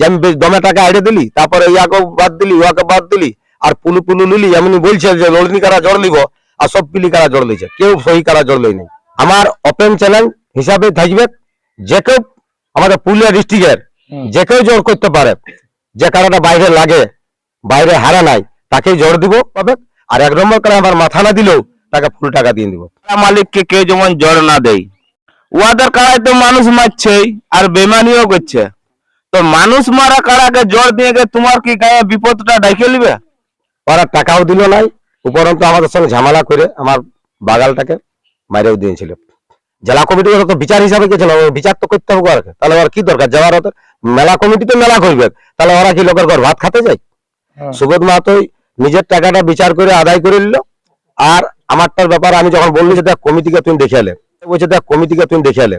যে আমি বেশ দমে টাকা এড়ে দিলি তারপরে ইয়াকে বাদ দিলি ওয়াকে বাদ দিলি আর পুলু পুলু লিলি এমনি বলছে যে লড়নি কারা জড় লিব আর সব পিলি কারা জড় লিছে কেউ সহি কারা জড় লই নাই। আমার ওপেন চ্যালেঞ্জ হিসাবে থাকবে যে কেউ আমাদের পুরুলিয়া ডিস্ট্রিক্টের যে কেউ জোর করতে পারে যে কারাটা বাইরে লাগে বাইরে হারা নাই তাকেই জোর দিব পাবে? আর এক নম্বর কারা আমার মাথা না দিলেও তাকে ফুল টাকা দিয়ে দিব। মালিককে কেউ যেমন জড় না দেয়। উহাদের কাড়ায় তো মানুষ মারছেই আর বেমানিও করছে। তো মানুষ মারা কাড়াকে জড় দিয়ে গে তোমার কি গায়ে বিপদটা ডাইকে নিবে? ওরা টাকাও দিল নাই উপরন্তু আমাদের সঙ্গে ঝামেলা করে আমার বাগালটাকে মারেও দিয়েছিল। জেলা কমিটি তো বিচার হিসাবে গেছিল বিচার তো করতে হবে আর তাহলে ওর কি দরকার? যাওয়ার ওদের মেলা কমিটি তো মেলা করবে। তাহলে ওরা কি লোকের ঘর ভাত খেতে যায়? হ্যাঁ। সুবোধ মাহাতোই নিজের টাকাটা বিচার করে আদায় করে নিল। আর আমারটার ব্যাপারে আমি যখন বললি যে দেখ কমিটিকে তুমি দেখে এলে বলছে দেখ কমিটিকে তুমি দেখে এলে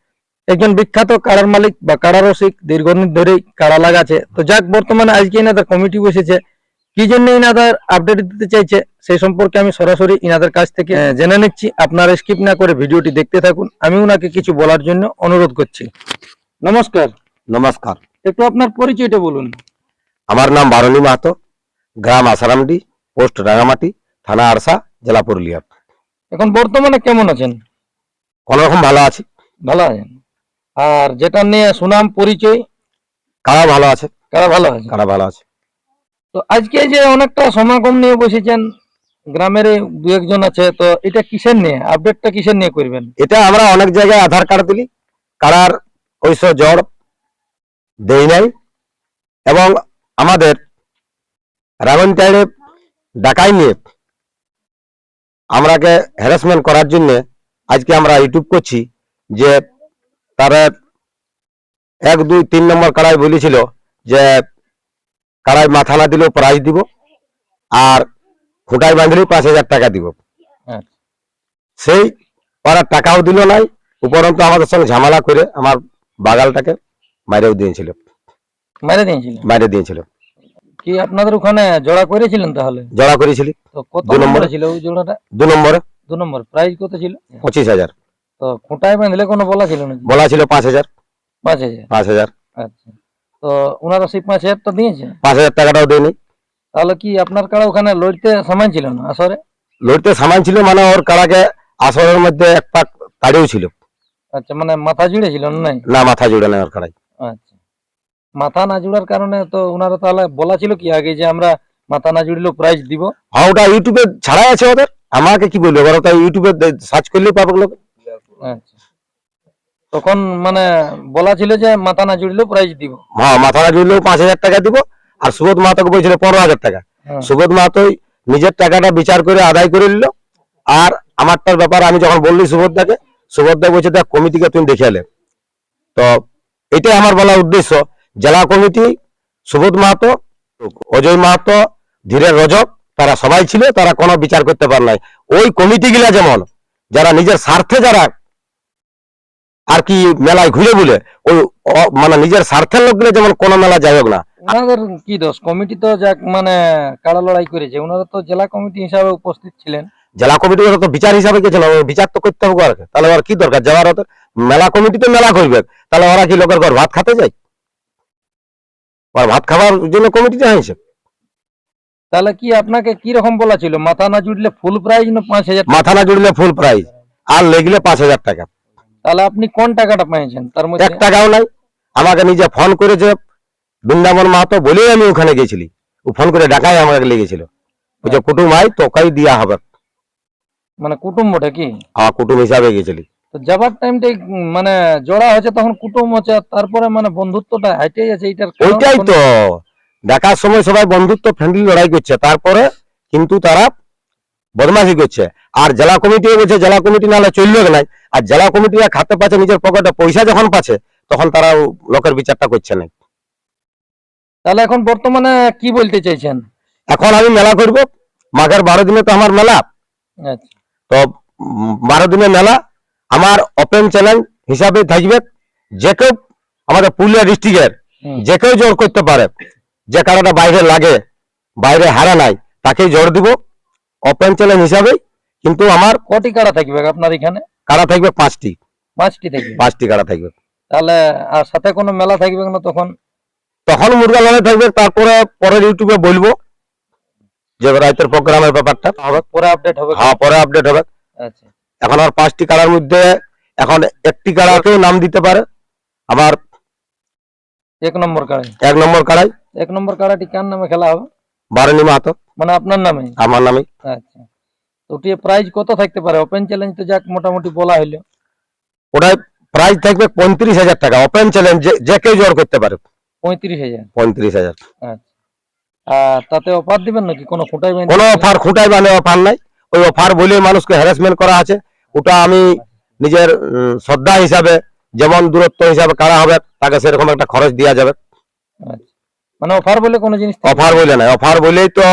একজন বিখ্যাত কারার মালিক বা কারা রসিক দীর্ঘদিন ধরেই কারা লাগাছে তো যাক বর্তমানে আজকে এনাদের কমিটি বসেছে। কি জন্য ইনাদের আপডেট দিতে চাইছে সেই সম্পর্কে আমি সরাসরি ইনাদের কাছ থেকে জেনে নিচ্ছি। আপনারা স্কিপ না করে ভিডিওটি দেখতে থাকুন। আমি ওনাকে কিছু বলার জন্য অনুরোধ করছি। নমস্কার। নমস্কার। একটু আপনার পরিচয়টা বলুন। আমার নাম বারণী মাহাতো গ্রাম আসারামডি পোস্ট রাঙামাটি থানা আরসা জেলা পুরুলিয়া। এখন বর্তমানে কেমন আছেন? কোন রকম ভালো আছি। ভালো আছেন? আর যেটা নিয়ে সুনাম পরিচয় কারা ভালো আছে? কারা ভালো আছে? কারা ভালো আছে? তো আজকে যে অনেকটা সমাগম নিয়ে বসেছেন গ্রামের দু একজন আছে তো এটা কিসের নিয়ে? আপডেটটা কিসের নিয়ে করবেন? এটা আমরা অনেক জায়গায় আধার কার্ড দিলি কারার ওইসব জড় দেই নাই এবং আমাদের রাবণ টাইডে ডাকাই নিয়ে আমরাকে হ্যারাসমেন্ট করার জন্য আজকে আমরা ইউটিউব করছি যে তারা এক দুই তিন নম্বর কারাই বলেছিল যে কারাই মাথা না দিলেও প্রাইজ দিব আর খুঁটাই বাঁধলেও পাঁচ হাজার টাকা দিব। হ্যাঁ। সেই ওরা টাকাও দিল নাই উপরন্তু আমাদের সঙ্গে ঝামেলা করে আমার বাগালটাকে মাইরেও দিয়েছিল। মেরে দিয়েছিলেন বাইরে দিয়েছিল। কি আপনাদের ওখানে জোড়া করেছিলেন তাহলে? জড়া করেছিলি। কত দু নম্বরে। নম্বরে ছিল ওই জোড়াটা? দু নম্বরে। দু নম্বর। প্রাইস কত ছিল? পঁচিশ হাজার। তো খুঁটায় বাঁধলে কোনো বলা ছিল নাকি? বলা ছিল পাঁচ হাজার। পাঁচ হাজার? পাঁচ হাজার। আচ্ছা। তো ওনারা সেই পাঁচ হাজারটা দিয়েছে? পাঁচ হাজার টাকাটাও দেয়নি। তাহলে কি আপনার কারা ওখানে লড়তে সামান ছিল না আসরে? লড়তে সামান ছিল মানে ওর কারাকে আসরের মধ্যে এক পাক তাড়িয়েও ছিল। আচ্ছা মানে মাথা জুড়ে ছিল না না মাথা জুড়ে নেই ওর কারাই আচ্ছা। মাথা না জুড়ার কারণে তো ওনারা তাহলে বলা ছিল কি আগে যে আমরা মাথা না জুড়লেও প্রাইজ দিব? হ্যাঁ ওটা ইউটিউবে ছাড়াই আছে ওদের। আমাকে কি বলবে? ওরা তো ইউটিউবে সার্চ করলেই পাবে লোক আচ্ছা। তখন মানে বলা ছিল যে মাথা না জুড়লেও প্রাইজ দিব। হ্যাঁ মাথা না জুড়লেও পাঁচ হাজার টাকা দিব। আর সুবোধ মাহাতোকে বলছিল পনেরো হাজার টাকা। হ্যাঁ। সুবোধ মাহাতোই নিজের টাকাটা বিচার করে আদায় করে নিল। আর আমারটার ব্যাপার আমি যখন বললি সুবোধদাকে সুবোধদা বলছে দেখ কমিটিকে তুমি দেখে এলে তো এটাই আমার বলার উদ্দেশ্য। জেলা কমিটি সুবোধ মাহাতো অজয় মাহাতো ধীরের রজক তারা সবাই ছিল তারা কোনো বিচার করতে পারে নাই। ওই কমিটি গুলা যেমন যারা নিজের স্বার্থে যারা আর কি মেলায় ঘুরে বলে ওই মানে নিজের স্বার্থের লোকগুলো যেমন কোনো মেলা যাই হোক না। ওনাদের কি দোষ? কমিটি তো যাক মানে কাড়া লড়াই করেছে? ওনারা তো জেলা কমিটি হিসাবে উপস্থিত ছিলেন। জেলা কমিটি তো বিচার হিসাবে গেছিল বিচার তো করতে হবে ওরা তাহলে ওর কি দরকার? যাওয়ার মেলা কমিটি তো মেলা করবে। তাহলে ওরা কি লোকের ঘর ভাত খাতে যায়? ওর ভাত খাবার জন্য কমিটিতে হয়েছে তাহলে কি আপনাকে কি রকম বলা ছিল? মাথা না জুড়লে ফুল প্রাইজ না পাঁচ হাজার মাথা না জুড়লে ফুল প্রাইজ আর লেগলে পাঁচ হাজার টাকা। তাহলে আপনি কোন টাকাটা পেয়েছেন তার মধ্যে এক টাকাও নাই। আমাকে নিজে ফোন করেছে। বৃন্দাবন মাহাতো বলেই আমি ওখানে গেছিলি। ও ফোন করে ডাকাই আমাকে লেগেছিল। বলছে কুটুম আই তোকাই দিয়া হবে। মানে কুটুম্বটা কি? আমার কুটুম হিসাবে গেছিলি। তো যাবার টাইমটাই মানে জোড়া হচ্ছে তখন কুটুম হচ্ছে তারপরে মানে বন্ধুত্বটা হাইটেই আছে এইটার কারণ ওইটাই তো। দেখার সময় সবাই বন্ধুত্ব ফ্রেন্ডলি লড়াই করছে। তারপরে কিন্তু তারা বদমাশি করছে। আর জেলা কমিটি বলছে জেলা কমিটি নাহলে চলবে নাই আর জেলা কমিটিরা খাতে পাচ্ছে নিজের পকেটে পয়সা যখন পাচ্ছে তখন তারা লোকের বিচারটা করছে না। তাহলে এখন বর্তমানে কি বলতে চাইছেন? এখন আমি মেলা করব। মাঘের বারো দিনে তো আমার মেলা। আচ্ছা। তো বারো দিনের মেলা। আমার ওপেন চ্যালেঞ্জ হিসাবে থাকবে যে কেউ আমাদের পুরুলিয়া ডিস্ট্রিক্টের যে কেউ জোর করতে পারে। যে কারোটা বাইরে লাগে বাইরে হারা নাই তাকেই জোর দিব। ওপেন চ্যালেঞ্জ হিসাবে কিন্তু আমার কটি কাড়া থাকবে আপনার এখানে? কারা থাকবে পাঁচটি। পাঁচটি থাকবে। পাঁচটি কারা থাকবে। তাহলে আর সাথে কোনো মেলা থাকবে না তখন? তখন মুরগা লড়াই থাকবে তারপরে পরের ইউটিউবে বলব যে রাইতের প্রোগ্রামের ব্যাপারটা। পরে আপডেট হবে। হ্যাঁ পরে আপডেট হবে। আচ্ছা। এখন আর পাঁচটি কারার মধ্যে এখন একটি কারাকেও নাম দিতে পারে। আবার এক নম্বর কাড়াই। এক নম্বর কারাই এক নম্বর কাড়াটি কার নামে খেলা হবে? বারণী মাহাতো। মানে আপনার নামে? আমার নামে। আচ্ছা। তো ওটি প্রাইজ কত থাকতে পারে? ওপেন চ্যালেঞ্জ তো যাক মোটামুটি বলা হইল। ওটাই প্রাইস থাকবে পঁয়ত্রিশ হাজার টাকা। ওপেন চ্যালেঞ্জ যে কেউ জোর করতে পারে। পঁয়ত্রিশ হাজার। পঁয়ত্রিশ হাজার। আচ্ছা। আর তাতে অফার দিবেন নাকি? কোনো খুঁটাই বাইন কোনো অফার খুঁটাই মানে অফার নাই। ওই অফার বলে মানুষকে হ্যারাসমেন্ট করা আছে। ওটা আমি নিজের শ্রদ্ধা হিসাবে যেমন দূরত্ব হিসাবে কারা হবে তাকে সেরকম একটা খরচ দেওয়া যাবে। আচ্ছা। মানে অফার বলে কোনো জিনিস অফার বলে নাই। অফার বলেই তো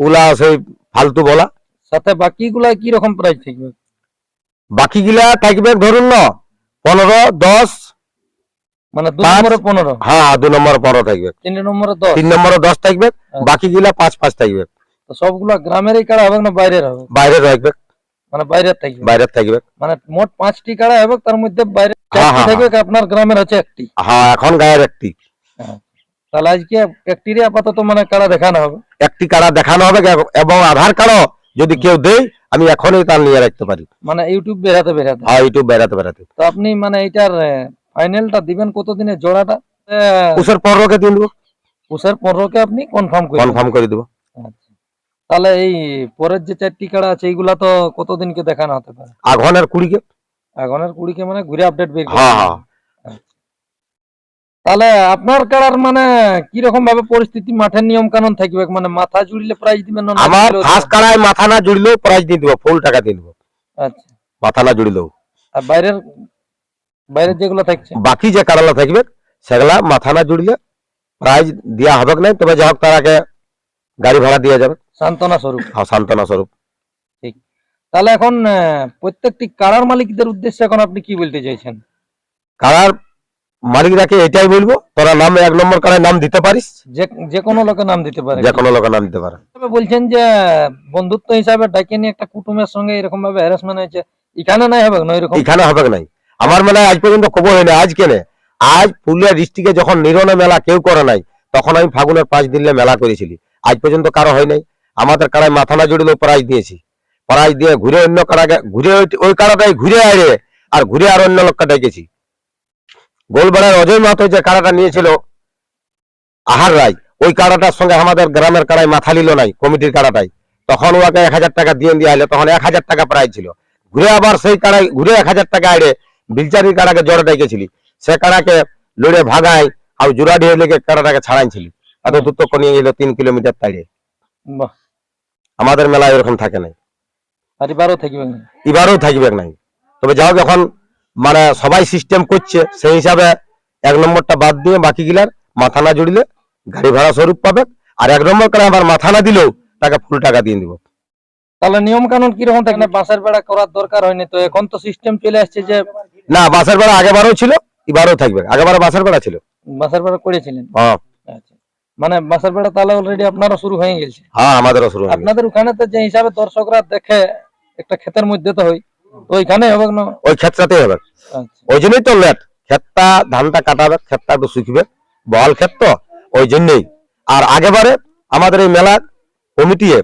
ওগুলা সেই ফালতু বলা। সাথে বাকিগুলা কি রকম প্রাইস থাকবে? বাকি গিলা থাকবে ধরুন না পনেরো দশ মানে দু পাঁচ। নম্বরে পনেরো? হ্যাঁ দু নম্বর পনেরো থাকবে। তিন নম্বরে দশ? তিন নম্বরে দশ থাকবে বাকি গিলা পাঁচ পাঁচ থাকবে। তো সবগুলা গ্রামেরই কাড়া হবে না বাইরের হবে? বাইরে থাকবে। মানে বাইরের থাকবে? বাইরে থাকবে। মানে মোট পাঁচটি কাড়া হবে তার মধ্যে বাইরে হ্যাঁ, চারটি হ্যাঁ, থাকবে আপনার গ্রামের আছে একটি। হ্যাঁ এখন গায়ের একটি। তাহলে আজকে একটিরই আপাতত মানে কাড়া দেখানো হবে। একটি কারা দেখানো হবে এবং আধার কার্ডও যদি কেউ দেয় আমি এখনই তার নিয়ে রাখতে পারি। মানে ইউটিউব বেরাতে বেরাতে হ্যাঁ ইউটিউব বেড়াতে বেড়াতে। তো আপনি মানে এটার ফাইনালটা দিবেন কতদিনের জোড়াটা? উষের পনেরোকে দিয়ে দেবো। উষের পনেরোকে আপনি কনফার্ম করবেন কনফার্ম করে দেবো। আচ্ছা। তাহলে এই পরের যে চারটি কাড়া আছে এইগুলা তো কতদিনকে দেখানো হতে পারে? আঘনের কুড়িকে। আগুনের কুড়িকে মানে ঘুরে আপডেট বের হ্যাঁ হ্যাঁ। তাহলে আপনার কাড়ার মানে কীরকম ভাবে পরিস্থিতি মাঠের নিয়ম কানুন থাকবে? মানে মাথা জুড়লে প্রাইজ দিবেন না আমার ফার্স্ট দিবেন? মাথা না জুড়লেও প্রাইজ দিয়ে দেবো ফুল টাকা দিয়ে দেবো। আচ্ছা। মাথা না জুড়লেও। আর বাইরের বাইরের যেগুলো থাকছে? বাকি যে কাড়ালা থাকবে সেগুলা মাথা না জুড়লে প্রাইজ দেওয়া হবে না তবে যা হোক তারাকে গাড়ি ভাড়া দিয়ে যাবে। সান্ত্বনা স্বরূপ। হ্যাঁ, সান্ত্বনা স্বরূপ। ঠিক। তাহলে এখন প্রত্যেকটি কাড়ার মালিকদের উদ্দেশ্যে এখন আপনি কি বলতে চাইছেন? কারার মালিকরাকে এটাই বলব তোরা নাম এক নম্বর কারায় নাম দিতে পারিস। যে যে কোনো লোকে নাম দিতে পারে। যে কোনো লোকের নাম দিতে পারে। তবে বলছেন যে বন্ধুত্ব হিসাবে ডাকে নিয়ে একটা কুটুমের সঙ্গে এরকম ভাবে হ্যারাসমেন্ট হয়েছে। এখানে নাই হবে না এরকম? এখানে হবে নাই? আমার মেলায় আজ পর্যন্ত খবর হয়নি আজ কেনে? আজ পুরুলিয়া ডিস্ট্রিক্টে যখন নিরনে মেলা কেউ করে নাই তখন আমি ফাগুনের পাঁচ দিনে মেলা করেছিলি। আজ পর্যন্ত কারও হয় নাই। আমাদের কারায় মাথা না জুড়লেও প্রাইজ দিয়েছি। প্রাইজ দিয়ে ঘুরে অন্য কারাকে ঘুরে ওই- কারাটাই ঘুরে আরে আর ঘুরে আর অন্য লোকটা ডেকেছি। গোলবাড়ার অজয় মাহাতো যে কারাটা নিয়েছিল আহার রায় ওই কারাটার সঙ্গে আমাদের গ্রামের কারাই মাথা নিল নাই কমিটির কারাটাই তখন ওকে এক হাজার টাকা দিয়ে দিয়ে আইলে তখন এক হাজার টাকা প্রাইজ ছিল। ঘুরে আবার সেই কাড়াই ঘুরে এক হাজার টাকা আইরে বিলচারির কাড়াকে জড়ে ডেকেছিলি সে কাড়াকে লড়ে ভাগাই আর জোড়া জুরাডি লেগে কাড়াটাকে ছাড়াইছিলি এত দূর তো নিয়ে গেল তিন কিলোমিটার তাইড়ে। বাহ। আমাদের মেলায় এরকম থাকে নাই। আর এবারও থাকবে না। এবারেও থাকবে নাই। তবে যাও এখন মানে সবাই সিস্টেম করছে সেই হিসাবে এক নম্বরটা বাদ দিয়ে বাকি গিলার মাথা না জুড়লে গাড়ি ভাড়া স্বরূপ পাবে। আর এক নম্বর করে আবার মাথা না দিলেও তাকে ফুল টাকা দিয়ে দিব। তাহলে নিয়ম কানুন কীরকম থাকে? না বাঁশের বেড়া করার দরকার হয়নি তো। এখন তো সিস্টেম চলে আসছে যে না বাসের বেড়া আগেবারও ছিল এবারও থাকবে। আগেবারে বাসের বেড়া ছিল। বাঁশের বেড়া করেছিলেন? হ্যাঁ। আচ্ছা। মানে বাঁশের বেড়া তাহলে অলরেডি আপনারও শুরু হয়ে গেছে। হ্যাঁ আমাদেরও শুরু আপনাদের ওখানে তো যে হিসাবে দর্শকরা দেখে একটা ক্ষেতের মধ্যে তো হয় ওইখানে হবে না? ওই হবে। আচ্ছা। ওই জন্যই তো লেট ক্ষেতটা ধানটা কাটাবে ক্ষেতটা একটু শুকবে। বল ক্ষেত তো ওই জন্যই। আর আগেবারে আমাদের এই মেলা কমিটিয়ে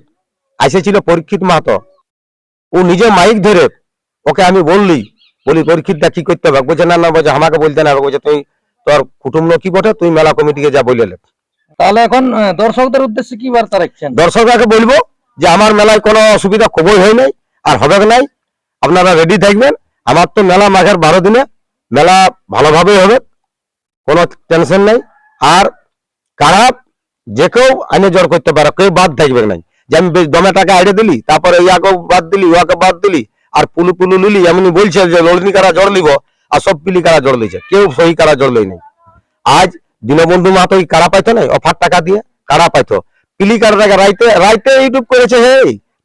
এসেছিল পরীক্ষিত মাহাতো। ও নিজে মাইক ধরে ওকে আমি বললি বলি পরীক্ষিতটা কি করতে হবে? বলছে না না বলছে আমাকে বলতে না বলছে তুই তোর কুটুম্ব কি বটে? তুই মেলা কমিটিকে যা বলে লে। তাহলে এখন দর্শকদের উদ্দেশ্যে কি বার্তা রাখছেন? দর্শকরাকে বলব যে আমার মেলায় কোনো অসুবিধা কবই হয় নাই আর হবে নাই। আপনারা রেডি থাকবেন। আমার তো মেলা মাঘের বারো দিনে মেলা ভালোভাবেই হবে, কোনো টেনশন নাই। আর কারা যে কেউ আইনে জোর করতে পারে, কেউ বাদ থাকবে নাই। যে আমি দমে টাকা আইডে দিলি, তারপরে ইয়াকে বাদ দিলি, ওয়াকে বাদ দিলি, আর পুলু পুলু লুলি এমনি বলছে যে লড়নি কারা জোর লিব আর সব পিলি কারা জড় দিয়েছে কেউ সহি কারা জড় দেয় নাই। আজ দীনবন্ধু মাহাতো ওই কারা পাইতো নাই? অফার টাকা দিয়ে কারা পাইতো? পিলি কারাটাকে রাইতে রাইতে ইউটিউব করেছে হে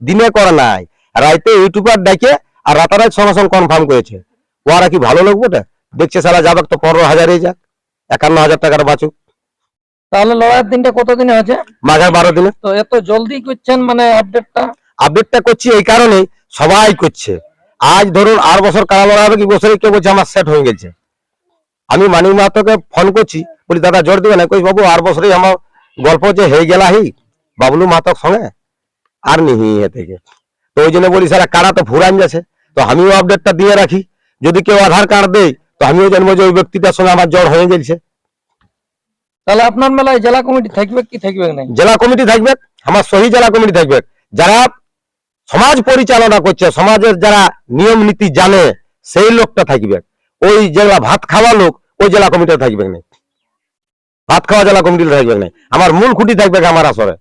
দিনে করে নাই। রাইতে ইউটিউবার ডাকে আর রাতারাত সঙ্গে সঙ্গে কনফার্ম করেছে। ওরা কি ভালো লোক বটে? দেখছে সারা যাবে তো পনেরো হাজারে যাক একান্ন হাজার টাকার বাঁচুক তাহলে লড়াইয়ের দিনটা কতদিনে আছে মাঘের বারো দিনে। তো এত জলদি করছেন মানে আপডেটটা আপডেটটা করছি এই কারণে সবাই করছে। আজ ধরুন আর বছর কারা লড়া হবে কি বছরে কেউ বলছে আমার সেট হয়ে গেছে। আমি মানিক মাহাতোকে ফোন করছি বলি দাদা জোর দিবে না? কই বাবু আর বছরে আমার গল্প যে হয়ে গেলা হি বাবলু মাহাতোর সঙ্গে? আর নিহি এ থেকে। তো ওই জন্য বলি সারা কারা তো ফুরান যাচ্ছে? তো আমিও আপডেটটা দিয়ে রাখি। যদি কেউ আধার কার্ড দেয় তো আমিও জানব যে ওই ব্যক্তিটার সঙ্গে আমার জ্বর হয়ে গেছে। তাহলে আপনার মেলায় জেলা কমিটি থাকবে কি থাকবে না? জেলা কমিটি থাকবে আমার সহি জেলা কমিটি থাকবে। যারা সমাজ পরিচালনা করছে সমাজের যারা নিয়ম নীতি জানে সেই লোকটা থাকবে। ওই জেলা ভাত খাওয়া লোক ওই জেলা কমিটি থাকবে না। ভাত খাওয়া জেলা কমিটি থাকবে না। আমার মূল খুঁটি থাকবে আমার আসরে।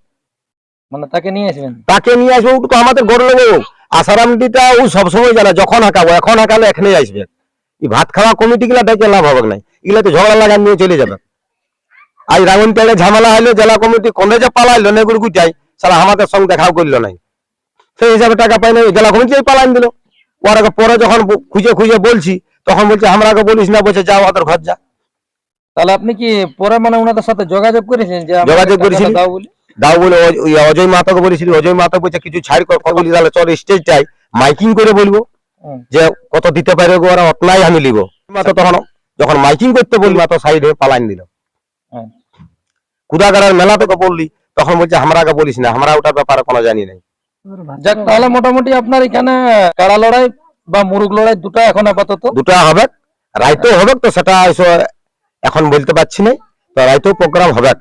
মানে তাকে নিয়ে আসবেন? তাকে নিয়ে আসবে আমাদের গড় লোক। আসারামটিটা ও সবসময় জানে যখন হাঁকাবো এখন হাঁকালে এখানেই আসবে। এই ভাত খাওয়া কমিটি গুলা ডেকে লাভ হবে না এগুলা তো ঝগড়া লাগান নিয়ে চলে যাবে। আজ রাঙন তেলে ঝামেলা হইল জেলা কমিটি কোনে যে পালাইলো নেগুর গুটাই সারা আমাদের সঙ্গে দেখাও করল নাই। সেই হিসাবে টাকা পাই নাই জেলা কমিটি পালাইন দিল। ওরা পরে যখন খুঁজে খুঁজে বলছি তখন বলছে আমরাকে বলিস না বলছে যাও ওদের ঘর যা তাহলে আপনি কি পরে মানে ওনাদের সাথে যোগাযোগ করেছেন যোগাযোগ করেছিলি? দাও বলে ওই- অজয় মাতাকে বলেছিলি অজয় মাতা বলছে কিছু ছাড় কর কথা বলি তাহলে? চল স্টেজটাই মাইকিং করে বলব যে কত দিতে পারে গো ওরা অতলাই আমি লিব মাতা তখন যখন মাইকিং করতে বললি মাতা সাইডে পালাইন দিল। হ্যাঁ। কুদাগাড়ার মেলা তোকে বললি তখন বলছে আমরাকে বলিস না আমরা ওটার ব্যাপারে কোনো জানি নাই। যাক তাহলে মোটামুটি আপনার এখানে কাড়া লড়াই বা মুরুগ লড়াই দুটো এখন আপাতত। দুটা হবে রাইতেও হবে তো সেটা এখন বলতে পারছি না তো রাইতেও প্রোগ্রাম হবে।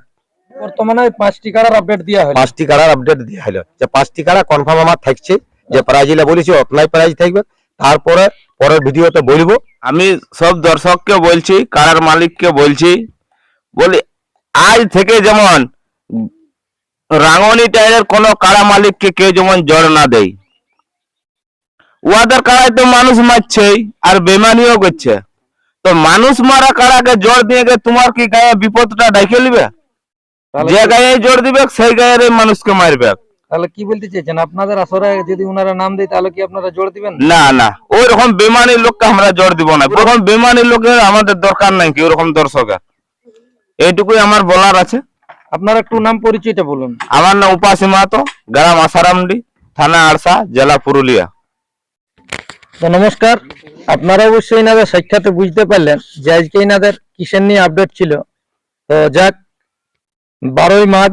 বর্তমানে পাঁচটি কাড়ার আপডেট দেওয়া হলো। পাঁচটি কাড়ার আপডেট দিয়ে হলো। যে পাঁচটি কাড়া কনফার্ম আমার থাকছে যে প্রাইজগুলা বলেছি অতলাই প্রাইজ থাকবে। তারপরে পরের ভিডিওতে বলব। আমি সব দর্শককে বলছি কারার মালিককে বলছি বলি আজ থেকে যেমন রাঙনি টাইলের কোন কারা মালিককে কেউ যেমন জড় না দেয়। উহাদের কারায় তো মানুষ মারছেই আর বেমানিও করছে। তো মানুষ মারা কারাকে জড় দিয়ে তোমার কি গায়ে বিপদটা ডাকে নিবে যে গায়ে জড় দিবে সেই গায়ের মানুষকে মারবে তাহলে কি বলতে চাইছেন? আপনাদের আসরে যদি ওনারা নাম দেয় তাহলে কি আপনারা জোর দিবেন? না না। ওই রকম বেমানি লোককে আমরা জড় দিব না। ওরকম বেমানি লোকের আমাদের দরকার নাই কি ওরকম দর্শকের। এইটুকুই আমার বলার আছে। আপনারা একটু নাম পরিচয়টা বলুন। আমার নাম উপাসী মাহাতো গ্রাম আসারামডি থানা আরসা জেলা পুরুলিয়া। তো নমস্কার। আপনারা অবশ্যই এনাদের সাক্ষাতে বুঝতে পারলেন যে আজকে এনাদের কিসের নিয়ে আপডেট ছিল। তো যাক বারোই মাঘ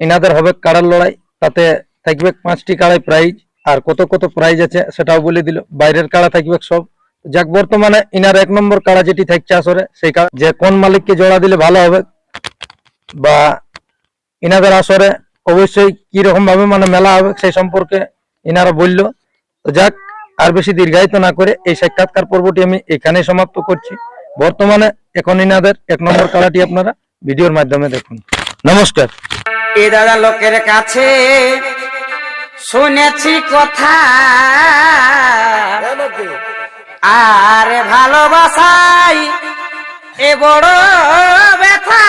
এনাদের হবে কাড়ার লড়াই, তাতে থাকবে পাঁচটি কাড়াই প্রাইজ আর কত কত প্রাইজ আছে সেটাও বলে দিল। বাইরের কাড়া থাকবে সব। যাক, বর্তমানে ইনার এক নম্বর কাড়া যেটি থাকছে আসরে, সেই কাড়া যে কোন মালিককে জোড়া দিলে ভালো হবে, বা ইনাদের আসরে অবশ্যই কি রকম ভাবে মানে মেলা হবে সেই সম্পর্কে ইনারা বলল। তো যাক, আর বেশি দীর্ঘায়িত না করে এই সাক্ষাৎকার পর্বটি আমি এখানে সমাপ্ত করছি। বর্তমানে এখন ইনাদের এক নম্বর কাড়াটি আপনারা ভিডিওর মাধ্যমে দেখুন। নমস্কার। এ দাদা লোকের কাছে শুনেছি কথা। আর ভালোবাসাই এ বড় ব্যথা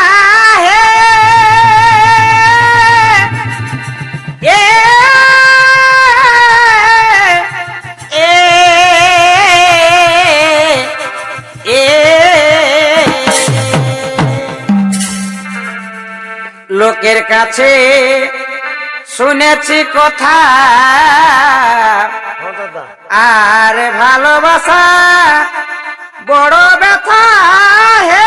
কাছে শুনেছি কথা। আর ভালোবাসা বড় ব্যথা হে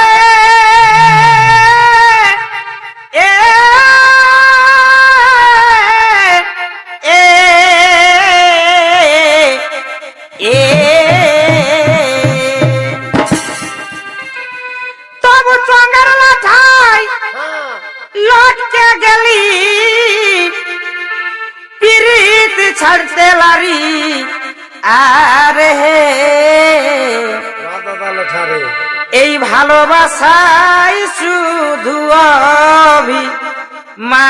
শুধু মা